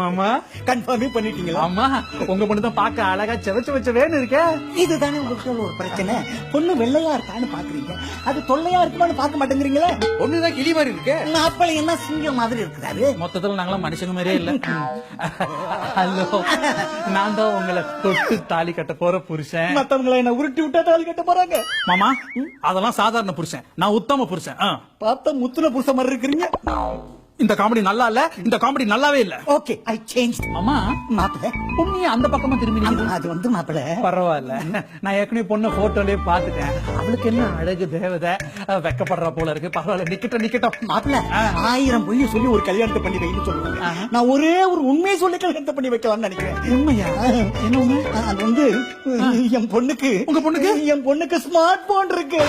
மாமா. கன்ஃபார்மே பண்ணிட்டீங்களா? ஆமா. உங்க பொண்ணு தான் பார்க்க அழகா செவச்சு வச்ச வேணும் இருக்க. இதுதானே உங்களுக்கு ஒரு பிரச்சனை? பொண்ணு வெள்ளையா இருக்கான்னு பாக்குறீங்க. அது தொல்லையா இருக்குமான்னு பார்க்க மாட்டேங்கிறீங்களே? பொண்ணுதான் கிளி மாதிரி இருக்கு. மாப்பிள்ளை என்ன சிங்கம் மாதிரி இருக்கிறாரு மொத்தத்துல நாங்களாம் மனுஷங்க மாதிரியே இல்ல. ஹலோ. நான் தான் உங்களை தொட்டு தாலி கட்ட போற புருஷன். மத்தவங்களை என்ன உருட்டி விட்டா தாலி கட்ட போறாங்க. மாமா அதெல்லாம் சாதாரண புருஷன். நான் உத்தம புருஷன். பார்த்தா முத்துன புருஷ மாதிரி இருக்கிறீங்க. இந்த காமெடி நல்லா இல்ல இந்த காமெடி நல்லாவே இல்ல. ஓகே ஐ சேஞ்ச் மாமா மாப்பிள்ள பொண்ணு அந்த பக்கமா திரும்பி. அது வந்து மாப்பிள்ள பரவாயில்ல. நான் ஏற்கனவே பொண்ணை போட்டோலயே பாத்துட்டேன் அவளுக்கு என்ன அழகு தேவதை வெக்கப்படுறா போல இருக்கு. பரவாயில்ல நிக்கட்டும் நிக்கட்டும். மாப்பிள்ள ஆயிரம் பொய்ய சொல்லி ஒரு கல்யாணத்தை பண்ணி வைன்னு சொல்லுவாங்க. நான் ஒரே ஒரு உண்மையை சொல்லி கல்யாணத்தை பண்ணி வைக்கலாம்னு நினைக்கிறேன். உண்மையா? என்ன உண்மை? அது வந்து என் பொண்ணுக்கு உங்க பொண்ணுக்கு? என் பொண்ணுக்கு ஸ்மார்ட் போன் இருக்கு.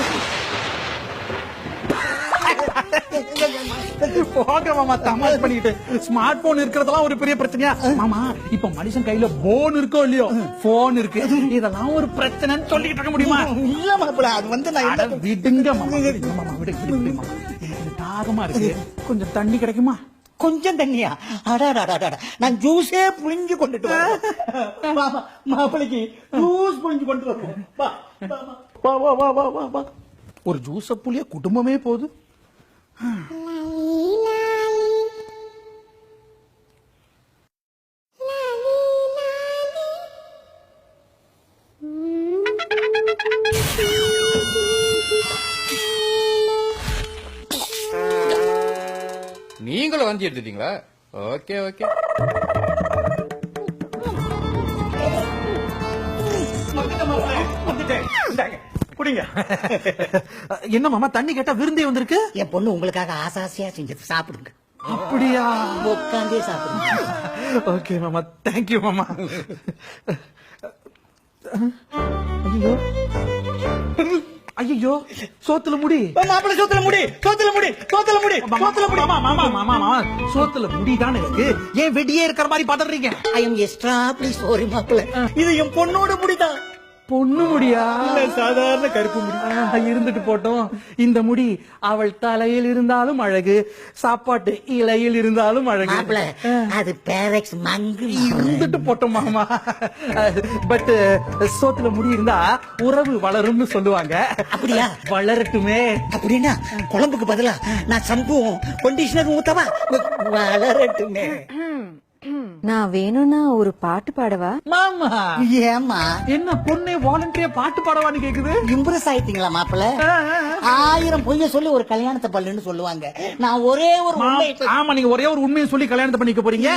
போங்க மாமா தமாஷ் பண்ணிட்டு. ஸ்மார்ட் போன் இருக்கிறதெல்லாம் ஒரு பெரிய பிரச்சனையா? மாமா இப்ப மனுஷன் கையில போன் இருக்கோ இல்லையோ? போன் இருக்கு. இதெல்லாம் ஒரு பிரச்சனைன்னு சொல்லிட்டு இருக்க முடியுமா? இல்ல மாப்பிள்ள அது வந்து நான் விடுங்க மாமா. தாகமா இருக்கு. கொஞ்சம் தண்ணி கிடைக்குமா? கொஞ்சம் தண்ணியா? அடாடாடாடா நான் ஜூஸே புழிஞ்சு கொண்டுட்டு வரேன். மாப்பிள்ளைக்கு ஜூஸ் புழிஞ்சு கொண்டு வருவோம் வா வா, வா. வா வா வா வா வா. ஒரு ஜூஸ புளிய குடும்பமே போகுது. வண்டி எடுத்துட்டீங்களா? Okay okay. குடிங்க. என்ன மாமா தண்ணி கேட்டா விருந்தே வந்திருக்கு? என் பொண்ணு உங்களுக்காக ஆசாசியா செஞ்சது. சாப்பிடுங்க. அப்படியா? உட்காந்தே சாப்பிடுங்க. ஓகே மாமா. தேங்க்யூ மாமா. ஐயோ. ஐயோ சோத்துல முடி. மாப்பிள்ளை சோத்துல முடி சோத்துல முடி சோத்துல முடி சோத்துல முடி. மாமா மாமா மாமா மாமா. சோத்துல முடி தானே இருக்கு ஏன் வெடியே இருக்கிற மாதிரி பதறீங்க? I am extra please sorry மாப்பிள்ளை. இது என் பொண்ணோட முடிதான். பொண்ணு முடியா? இல்ல சாதாரண கருப்பு முடி. இருந்துட்டு போட்டோம். இந்த முடி அவள் தலையில் இருந்தாலும் அழகு சாப்பாட்டு இலையில் இருந்தாலும் அழகு. அது பேரெக்ஸ் மங்கு. இருந்துட்டு போட்டோம் மாமா. பட் சோத்துல முடி இருந்தா உறவு வளரும்னு சொல்லுவாங்க. அப்படியா? வளரட்டுமே. அப்படின்னா குழம்புக்கு பதிலா நான் சம்புவும் கண்டிஷனர் ஊத்தவா? வளரட்டுமே. நான் வேணும்னா ஒரு பாட்டு பாடவா? மாமா. ஏமா என்ன பொண்ணே வாலண்டியா பாட்டு பாடவான்னு கேக்குது? இம்ப்ரெஸ் ஆயிட்டீங்களா மாப்பிள்ள? ஆயிரம் பொய்ய சொல்லி ஒரு கல்யாணத்தை பல்லுன்னு சொல்லுவாங்க. நான் ஒரே ஒரு ஆமா நீங்க ஒரே ஒரு உண்மையை சொல்லி கல்யாணத்தை பண்ணிக்க போறீங்க.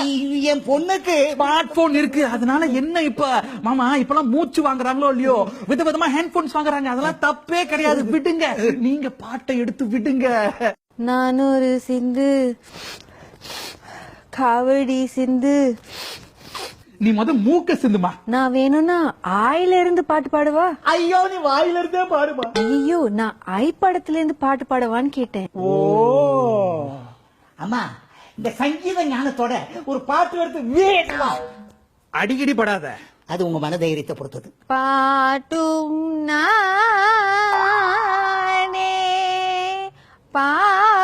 என் பொண்ணுக்கு ஸ்மார்ட் போன் இருக்கு. அதனால என்ன இப்ப? மாமா இப்பெல்லாம் மூச்சு வாங்குறாங்களோ இல்லையோ? விதவிதமா ஹேண்ட் போன்ஸ் வாங்குறாங்க. அதெல்லாம் தப்பே கிடையாது. விடுங்க. நீங்க பாட்டை எடுத்து விடுங்க. நான் ஒரு சிந்து. காவடி சிந்து. நீ முத மூக்க சிந்துமா? நான் வேணும்னா ஆயில இருந்து பாட்டு பாடவா? ஐயோ நீ வாயில இருந்தே பாடுமா. ஐயோ நான் ஐ படத்துல இருந்து பாட்டு பாடவான்னு கேட்டேன். ஓ. அம்மா இந்த சங்கீத ஞானத்தோட ஒரு பாட்டு எடுத்து வீடா அடிக்கடி படாத. அது உங்க மனதைரியத்தை பொறுத்தது. பாட்டும் நானே. பாவமும்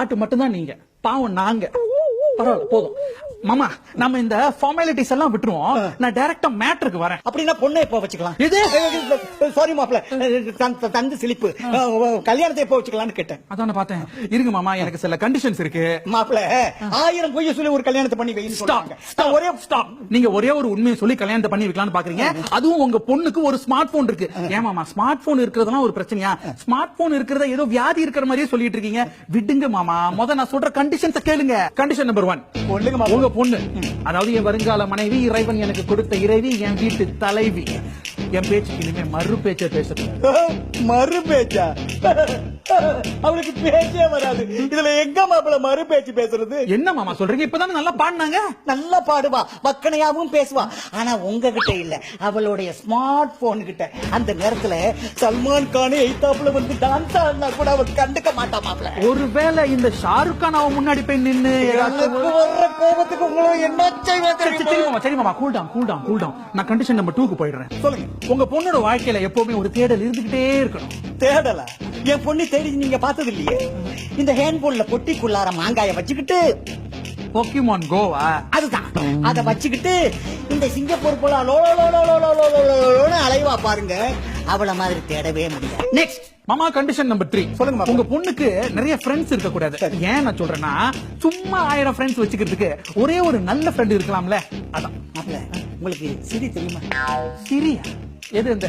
பாட்டு மட்டும்தான் நீங்க. பாவம் நாங்க. பரவாயில்ல போதும். மாமா நம்ம இந்த ஃபார்மாலிட்டிஸ் எல்லாம் விட்டுருவோம். நான் டைரக்டா மேட்டருக்கு வரேன். அப்படின்னா பொண்ணை எப்போ வச்சுக்கலாம்? எது? சாரி மாப்பிள்ள தந்து- சிலிப்பு. கல்யாணத்தை எப்போ வச்சுக்கலாம்னு கேட்டேன். அதான் பார்த்தேன். இருங்க மாமா எனக்கு சில கண்டிஷன்ஸ் இருக்கு. மாப்பிள்ள ஆயிரம் பொய்ய சொல்லி ஒரு கல்யாணத்தை பண்ணி நான் ஒரே ஸ்டாப் நீங்க ஒரே ஒரு உண்மையை சொல்லி கல்யாணத்தை பண்ணி வைக்கலாம்னு பாக்குறீங்க. அதுவும் உங்க பொண்ணுக்கு ஒரு ஸ்மார்ட் போன் இருக்கு ஏமாமா ஸ்மார்ட் போன் இருக்கிறதுலாம் ஒரு பிரச்சனையா? ஸ்மார்ட் போன் இருக்கிறத ஏதோ வியாதி இருக்கிற மாதிரியே சொல்லிட்டு இருக்கீங்க. விடுங்க மாமா முத நான் சொல்ற கண்டிஷன்ஸ் கேளுங்க. கண்டிஷன் நம்பர் ஒன் மாப்பிள்ள. உங்க பொண்ணு. அதாவது என் வருங்கால மனைவி இறைவன் எனக்கு கொடுத்த இறைவி என் வீட்டு தலைவி. என் பேச்சுக்கு இனிமே மறு பேச்ச பேச மறு பேச்சா? அவளுக்கு பேச்சே வராது. இதுல எங்க மாப்பிள்ள மறு பேச்சு பேசுறது? என்ன மாமா சொல்றீங்க? இப்பதானே நல்லா பாடினாங்க. நல்லா பாடுவா. வக்கனையாவும் பேசுவா. ஆனா உங்ககிட்ட இல்ல. அவளுடைய ஸ்மார்ட் போன் கிட்ட. அந்த நேரத்துல சல்மான் கான் எய்தாப்புல வந்து டான்ஸ் ஆடினா கூட அவ கண்டுக்க மாட்டா மாப்பிள்ள ஒருவேளை இந்த ஷாருக் கான் அவன் முன்னாடி போய் நின்னு வர்ற கோபத்துக்கு உங்களும் என்ன செய்வா சரி மாமா cool down cool down cool down நான் கண்டிஷன் நம்பர் டூக்கு போயிடுறேன். சொல்லுங்க. உங்க பொண்ணோட வாழ்க்கையில எப்பவுமே ஒரு தேடல் இருந்துகிட்டே இருக்கணும். தேடல? என் பொண்ணு தேடி நீங்க பார்த்தது இல்லையே இந்த ஹேண்ட் போன்ல பொட்டிக்குள்ளார மாங்காய வச்சுக்கிட்டு போக்கிமான் கோவா அதுதான். அத வச்சுக்கிட்டு இந்த சிங்கப்பூர் போல அலைவா பாருங்க அவள மாதிரி தேடவே முடியாது நெக்ஸ்ட் மாமா கண்டிஷன் நம்பர் த்ரீ சொல்லுங்க. உங்க பொண்ணுக்கு நிறைய ஃப்ரெண்ட்ஸ் இருக்க கூடாது ஏன் நான் சொல்றேன்னா சும்மா ஆயிரம் ஃப்ரெண்ட்ஸ் வச்சுக்கிறதுக்கு ஒரே ஒரு நல்ல ஃப்ரெண்ட் இருக்கலாம்ல. அதான். உங்களுக்கு சிரி தெரியுமா? சிரியா எது இந்த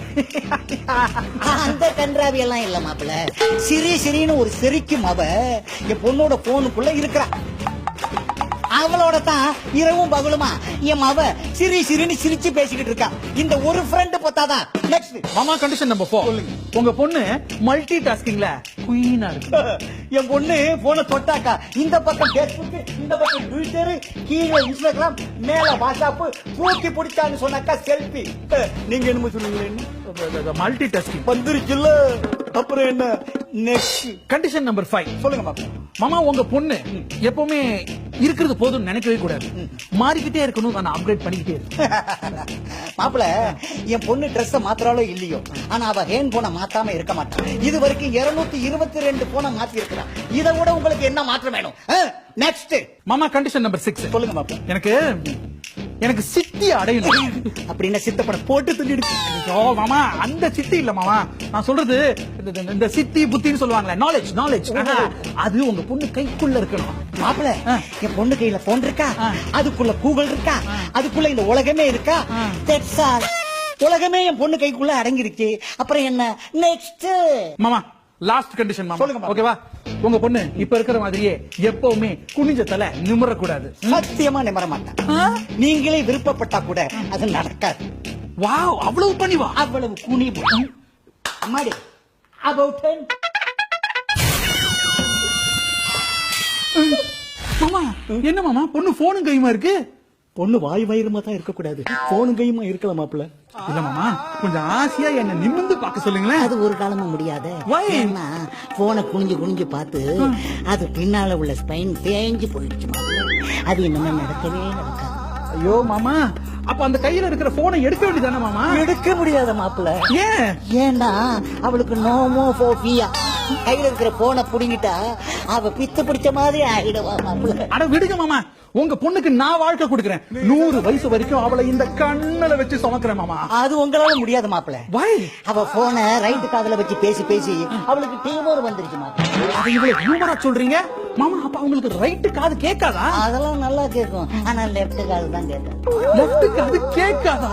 அந்த கன்றாவி எல்லாம் இல்ல மாப்பிள சிரி சிரின்னு ஒரு சிரிக்கும் அவ என் பொண்ணோட போனுக்குள்ள இருக்கிறா. அவளோட தான் இரவும் பகலுமா? என் மவ சிரி சிரின்னு சிரிச்சு பேசிக்கிட்டு இருக்கா. இந்த ஒரு ஃப்ரெண்ட் பார்த்தாதான். நெக்ஸ்ட் மாமா கண்டிஷன் நம்பர் ஃபோர் உங்க பொண்ணு மல்டி டாஸ்கிங்ல குயினா இருக்கு. என் பொண்ணு போன தொட்டாக்கா. இந்த பக்கம் பேஸ்புக் இந்த பக்கம் ட்விட்டர் கீழே இன்ஸ்டாகிராம் மேல வாட்ஸ்அப் தூக்கி பிடிச்சான்னு சொன்னாக்கா செல்ஃபி நீங்க என்னமோ சொன்னீங்களே மல்டி டாஸ்கிங் வந்துருச்சுல்ல. அப்புறம் என்ன? நெக்ஸ்ட் கண்டிஷன் நம்பர் ஃபைவ் சொல்லுங்க மாப்பிள்ள மாமா உங்க பொண்ணு எப்பவுமே இருக்கிறது போதும் நினைக்கவே கூடாது. மாறிக்கிட்டே இருக்கணும் நான் அப்கிரேட் பண்ணிக்கிட்டே இருக்கேன். மாப்பிள என் பொண்ணு ட்ரெஸ் மாத்துறாலோ இல்லையோ ஆனா அவ ஹேண்ட் போன மாத்தாம இருக்க மாட்டான் இது வரைக்கும் இருநூத்தி இருபத்தி ரெண்டு போன மாத்தி இருக்கிறான் இதை விட உங்களுக்கு என்ன மாற்றம் வேணும்? நெக்ஸ்ட் மாமா கண்டிஷன் நம்பர் சிக்ஸ் சொல்லுங்க மாப்பிள. எனக்கு எனக்கு சித்தி அடையணும். அப்படின்னா சித்தப்பட போட்டு சொல்லிடுச்சு ஐயோ மாமா அந்த சித்தி இல்ல மாமா. நான் சொல்றது இந்த- சித்தி புத்தின்னு சொல்லுவாங்களே நாலேஜ் நாலேஜ் அது உங்க பொண்ணு கைக்குள்ள இருக்கணும். மாப்பிள. என் பொண்ணு கையில போன் இருக்கா. அதுக்குள்ள கூகுள் இருக்கா? அதுக்குள்ள இந்த உலகமே இருக்கா. உலகமே என் பொண்ணு கைக்குள்ள அடங்கிருச்சு. அப்புறம் என்ன? நெக்ஸ்ட் மாமா லாஸ்ட் கண்டிஷன் மாமா. சொல்லுங்க மாமா. ஓகேவா உங்க பொண்ணு இப்ப இருக்கிற மாதிரியே எப்பவுமே குனிஞ்ச தலை நிமிரக்கூடாது. சத்தியமா நிமர மாட்டேன். நீங்களே விருப்பப்பட்டா கூட அது நடக்காது. வாவ் அவ்வளவு பண்ணிவா அவ்வளவு குனிவு. அம்மாடி. About ten. மாமா என்ன மாமா பொண்ணு போனும் கையுமா இருக்கு? பொண்ணு வாய் வயிறுமா தான் இருக்கக்கூடாது. போனும் கையுமா இருக்கலாம் மாப்பிள்ள. இல்ல மாமா கொஞ்சம் ஆசையா என்ன நிமிர்ந்து பார்க்க சொல்லுங்களேன். அது ஒரு காலமும் முடியாது. போனை குனிஞ்சு குனிஞ்சு பார்த்து அது பின்னால உள்ள ஸ்பைன் தேஞ்சு போயிடுச்சு அது இனிமே நடக்கவே நடக்காது. ஐயோ மாமா அப்ப அந்த கையில இருக்கிற போனை எடுக்க வேண்டியதானே மாமா? எடுக்க முடியாத மாப்பிள்ள. ஏன்? ஏன்னா அவளுக்கு நோமோ போபியா கையில இருக்கிற போனை புடிங்கிட்டா அவ பித்து பிடிச்ச மாதிரி மாப்பிள்ள. அட விடுங்க மாமா. உங்க பொண்ணுக்கு நான் வாழ்க்கை கொடுக்கறேன். நூறு வயசு வரைக்கும் அவளை இந்த கண்ணுல வச்சு சுமக்கிறேன் மாமா. அது உங்களால முடியாது மாப்பிள்ள. வை அவ போன ரைட்டு காதுல வச்சு பேசி பேசி அவளுக்கு டீமோர் வந்துருச்சு மாப்பிள்ள. அதை இவ்வளவு ஹியூமரா சொல்றீங்க? மாமா அப்ப அவங்களுக்கு ரைட்டு காது கேட்காதா? அதெல்லாம் நல்லா கேட்கும். ஆனா லெப்ட் காது தான் கேட்கும். லெஃப்ட் காது கேட்காதா?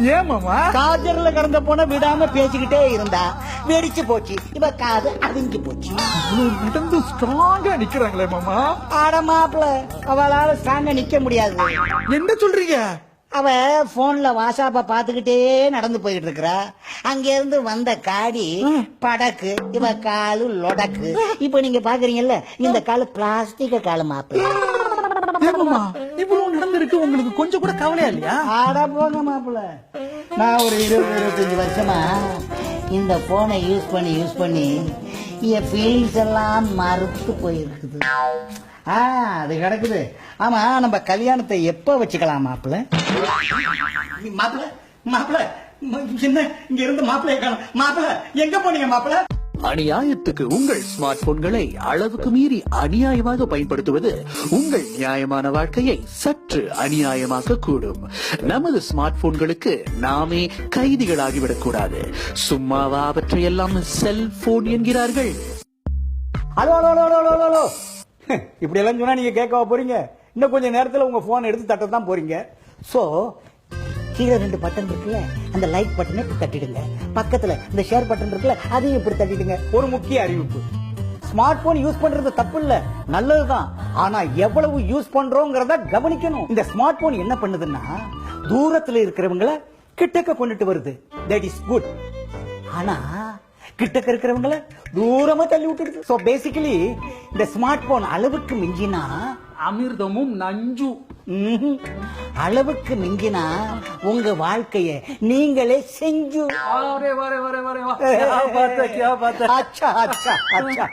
ஏன் மாமா? காஜர்ல கடந்த போன விடாம பேசிக்கிட்டே இருந்தா. வெடிச்சு போச்சு. இவ காது அவிஞ்சு போச்சு. நடந்து ஸ்ட்ராங்கா நிக்கிறாங்களே மாமா. ஆட மாப்பிள அவளால ஸ்ட்ராங்கா நிக்க முடியாது. என்ன சொல்றீங்க? அவ போன்ல வாட்ஸ்அப்ப பாத்துக்கிட்டே நடந்து போயிட்டு இருக்கிறா அங்க இருந்து வந்த காடி படக்கு இவ காலு லொடக்கு. இப்ப நீங்க பாக்குறீங்கல்ல இந்த காலு பிளாஸ்டிக் காலு மாப்பிள. ஏன் மாமா? இவ்வளவு நடந்திருக்கு உங்களுக்கு கொஞ்சம் கூட கவலையா இல்லையா? ஆடா போங்க மாப்பிள நான் ஒரு இருபது இருபத்தஞ்சு வருஷமா இந்த போனை யூஸ் பண்ணி யூஸ் பண்ணி என் ஃபீலிங்ஸ் எல்லாம் மறுத்து போயிருக்குது. ஆ அது கிடக்குது. ஆமா நம்ம கல்யாணத்தை எப்ப வச்சுக்கலாம் மாப்பிள்ள? மாப்பிள்ள மாப்பிள்ள என்ன? இங்க இருந்து மாப்பிளைய காணும். மாப்பிள்ள எங்க போனீங்க மாப்பிள அநியாயத்துக்கு உங்கள் ஸ்மார்ட் போன்களை அளவுக்கு மீறி அநியாயமாக பயன்படுத்துவது உங்கள் நியாயமான வாழ்க்கையை சற்று அநியாயமாக்க கூடும் நமது ஸ்மார்ட் போன்களுக்கு நாமே கைதிகளாகிவிடக் கூடாது. சும்மாவா அவற்றையெல்லாம் செல்போன் என்கிறார்கள். Hello hello hello hello hello இப்படி எல்லாம் சொன்னா நீங்க கேட்கவா போறீங்க? இன்னும் கொஞ்ச நேரத்துல உங்க போன் எடுத்து தட்ட தான் போறீங்க. சோ கீழே ரெண்டு பட்டன் இருக்குல்ல அந்த லைக் பட்டனை இப்படி தட்டிடுங்க. பக்கத்துல இந்த ஷேர் பட்டன் இருக்குல்ல அதையும் இப்படி தட்டிடுங்க. ஒரு முக்கிய அறிவிப்பு. ஸ்மார்ட் போன் யூஸ் பண்றது தப்பு இல்ல நல்லதுதான். ஆனா எவ்வளவு யூஸ் பண்றோங்கிறத கவனிக்கணும். இந்த ஸ்மார்ட் போன் என்ன பண்ணுதுன்னா தூரத்துல இருக்கிறவங்கள கிட்டக்க கொண்டுட்டு வருது. தட் இஸ் குட் ஆனா கிட்டக்க இருக்கிறவங்கள தூரமா தள்ளி விட்டுடுது. சோ பேசிக்கலி இந்த ஸ்மார்ட் போன் அளவுக்கு மிஞ்சினா அமிர்தமும் நஞ்சு. அளவுக்கு மிங்கினா உங்க வாழ்க்கைய நீங்களே செஞ்சு அச்சா அச்சா அச்சா.